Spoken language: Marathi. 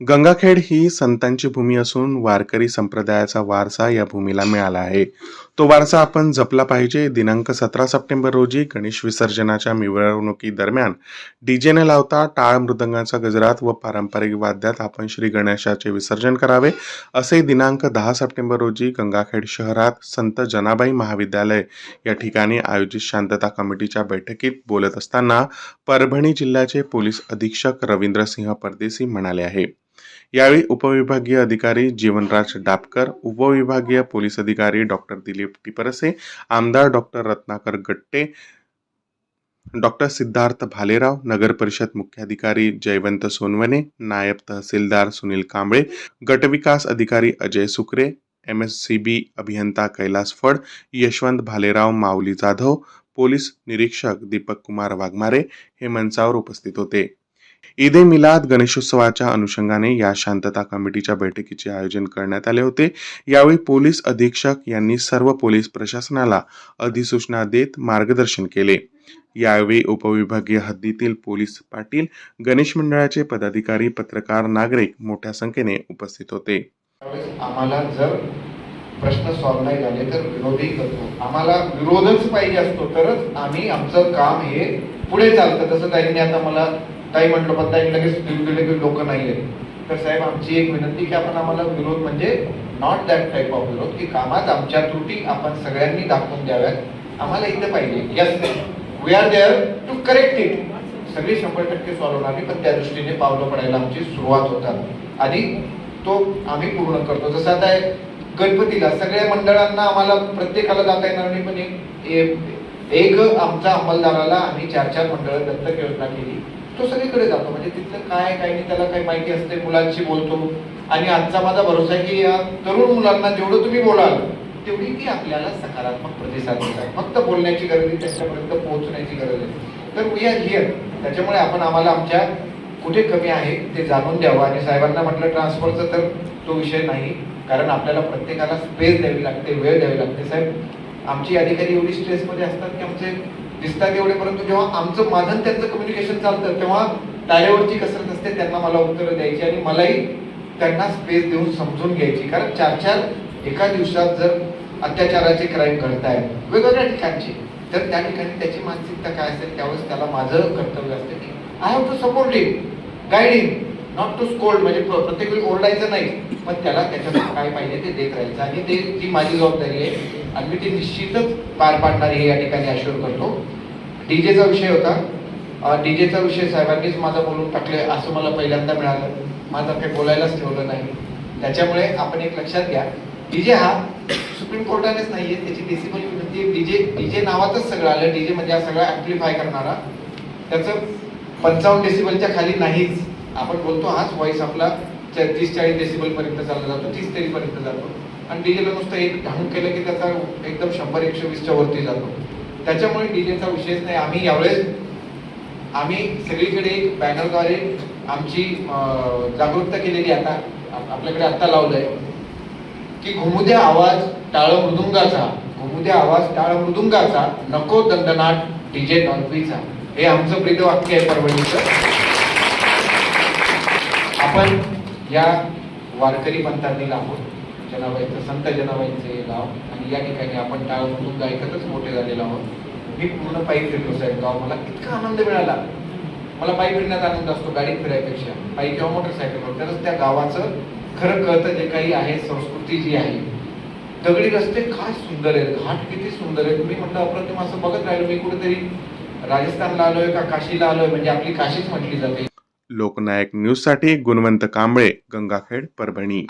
गंगाखेड ही संतांची भूमी असून वारकरी संप्रदायाचा वारसा या भूमीला मिळाला आहे. तो वारसा आपण जपला पाहिजे. दिनांक सतरा सप्टेंबर रोजी गणेश विसर्जनाच्या मिरवणुकीदरम्यान डीजे न लावता टाळ मृदंगाचा गजरात व पारंपरिक वाद्यात आपण श्री गणेशाचे विसर्जन करावे. असे दिनांक दहा सप्टेंबर रोजी गंगाखेड शहरात संत जनाबाई महाविद्यालय या ठिकाणी आयोजित शांतता कमिटीच्या बैठकीत बोलत असताना परभणी जिल्ह्याचे पोलीस अधीक्षक रवींद्रसिंह परदेसी म्हणाले आहे. यावेळी उपविभागीय अधिकारी जीवनराज डापकर उपविभागीय पोलीस अधिकारी डॉक्टर दिलीप टिपरसे आमदार डॉक्टर रत्नाकर गट्टे डॉक्टर सिद्धार्थ भालेराव नगर परिषद मुख्याधिकारी जयवंत सोनवणे नायब तहसीलदार सुनील कांबळे गटविकास अधिकारी Ajay Sukre M S C B अभियंता कैलास फड यशवंत भालेराव माऊली जाधव पोलीस निरीक्षक दीपक कुमार वाघमारे हे मंचावर उपस्थित होते. ईद ए मिलाद गणेशोत्सवाच्या अनुषंगाने या शांतता कमिटीच्या बैठकीचे आयोजन करण्यात आले होते. यावेळी पोलीस अधीक्षक यांनी सर्व पोलीस प्रशासनाला अधिसूचना देत मार्गदर्शन केले. यावेळी उपविभागीय हद्दीतील पोलीस पाटील गणेश मंडळाचे पदाधिकारी पत्रकार नागरिक मोठ्या संख्येने उपस्थित होते. आम्हाला जर प्रश्न सॉल्व्ह नाही झाले तर विरोधही करतो. आम्हाला विरोधच पाहिजे असतो तरच आम्ही आमचं काम हे पुढे चालतं. तसं ताईंनी आता मला ताई म्हटलं पण ताई लगेच देऊन लोक नाही आहेत तर साहेब आमची एक विनंती की आपण आम्हाला विरोध म्हणजे नॉट दॅट टाईप ऑफ विरोध की कामात आमच्या त्रुटी आपण सगळ्यांनी दाखवून द्याव्यात. आम्हाला इथं पाहिजे yes we are there to correct it सगळी शंभर टक्के सॉल्व्ह होणार नाही पण त्या दृष्टीने पावलं पडायला आमची सुरुवात होतात. आणि तो आम्ही पूर्ण करतो. जसं आता आहे गणपतीला सगळ्या मंडळांना आम्हाला प्रत्येकाला जाता येणार नाही पण एक- एक आमच्या अंमलदाराला आम्ही चार चार मंडळ दत्तक योजना केली. तो सगळीकडे जातो. म्हणजे तिथलं काय काय नाही त्याला काही माहिती असते मुलांशी बोलतो. आणि आजचा माझा भरोसा आहे की या तरुण मुलांना जेवढं तुम्ही बोलाल तेवढी ती आपल्याला सकारात्मक प्रतिसाद देतात. फक्त बोलण्याची गरज आहे त्यांच्यापर्यंत पोहोचण्याची गरज आहे तर वी आर हिअर त्याच्यामुळे आपण आम्हाला आमच्या कुठे कमी आहे ते जाणून द्यावं. आणि साहेबांना म्हटलं ट्रान्सफरचा तर तो विषय नाही. कारण आपल्याला प्रत्येकाला स्पेस द्यावी लागते वेळ द्यावी लागते. साहेब आमची अधिकारी एवढी स्ट्रेसमध्ये असतात की आमचे दिसतात एवढे परंतु जेव्हा आमचं माझं त्यांचं कम्युनिकेशन चालतं तेव्हा तारेवरची कसरत असते त्यांना मला उत्तरं द्यायची आणि मलाही त्यांना स्पेस देऊन समजून घ्यायची. कारण चार चार एका दिवसात जर अत्याचाराचे क्राईम घडत आहेत वेगवेगळ्या ठिकाणचे तर त्या ठिकाणी त्याची मानसिकता काय असेल त्यावेळेस त्याला माझं कर्तव्य असतं की I have to support him guide not to scold म्हणजे प्रत्येक वेळी ओरडायचं नाही. पण त्याला त्याच्यातून काय पाहिजे ते देत राहायचं. आणि ते जी माझी जबाबदारी आहे. आणि मी ती निश्चितच पार पाडणार हे या ठिकाणी अश्युअर करतो. डीजेचा विषय होता. डीजेचा विषय साहेबांनीच माझा बोलून टाकले असं मला पहिल्यांदा मिळालं. माझं काही बोलायलाच ठेवलं नाही. त्याच्यामुळे आपण एक लक्षात घ्या डीजे हा सुप्रीम कोर्टानेच नाहीये. त्याची डेसिबल म्हणजे डीजे डीजे नावातच सगळं आलं. डीजे म्हणजे हा सगळा ऍम्प्लिफाय करणारा. त्याचं पंचावन्न डेसिबलच्या खाली नाहीच. आपण बोलतो हाच व्हॉइस आपला तीस चाळीस डेसिबल पर्यंत चालला जातो तीस तेवीस पर्यंत जातो. आणि डीजेला नुसतं एक ढाऊन केलं की त्याचा एकदम शंभर एकशे वीसच्या वरती जातो. त्याच्यामुळे डीजेचा विषयच नाही. आम्ही यावेळेस आम्ही सगळीकडे एक बॅनरद्वारे आमची जागरूकता केलेली आता आपल्याकडे आपल्याकडे लावलं लावलंय की घुमुद्या आवाज टाळ मृदुंगाचा घुमुद्या आवाज टाळ मृदुंगाचा नको दंडनाट डीजे नॉनपीचा हे आमचं प्रिय वाक्य आहे परभणीचं. आपण या वारकरी पंथातील आहोत जनाबाईचं संत जनाबाईंचे गाव. आणि या ठिकाणी आपण टाळ मृदुंग ऐकतच मोठे झालेलो आहोत. मी पूर्ण पायी फिरलो साहेब गाव. मला इतका आनंद मिळाला. मला पायी फिरण्यात आनंद असतो गाडीत फिरायपेक्षा. पायी किंवा मोटरसायकलवर तरच त्या गावाचं खरं कळतं जे काही आहे संस्कृती जी आहे. दगडी रस्ते काय सुंदर आहेत. घाट किती सुंदर आहेत. मी म्हटलं अप्रतिम असं बघत राहिलो मी कुठेतरी राजस्थानला आलोय का काशीला आलोय? म्हणजे आपली काशीच म्हटली जाते. लोकनायक न्यूजसाठी गुणवंत कांबळे गंगाखेड परभणी.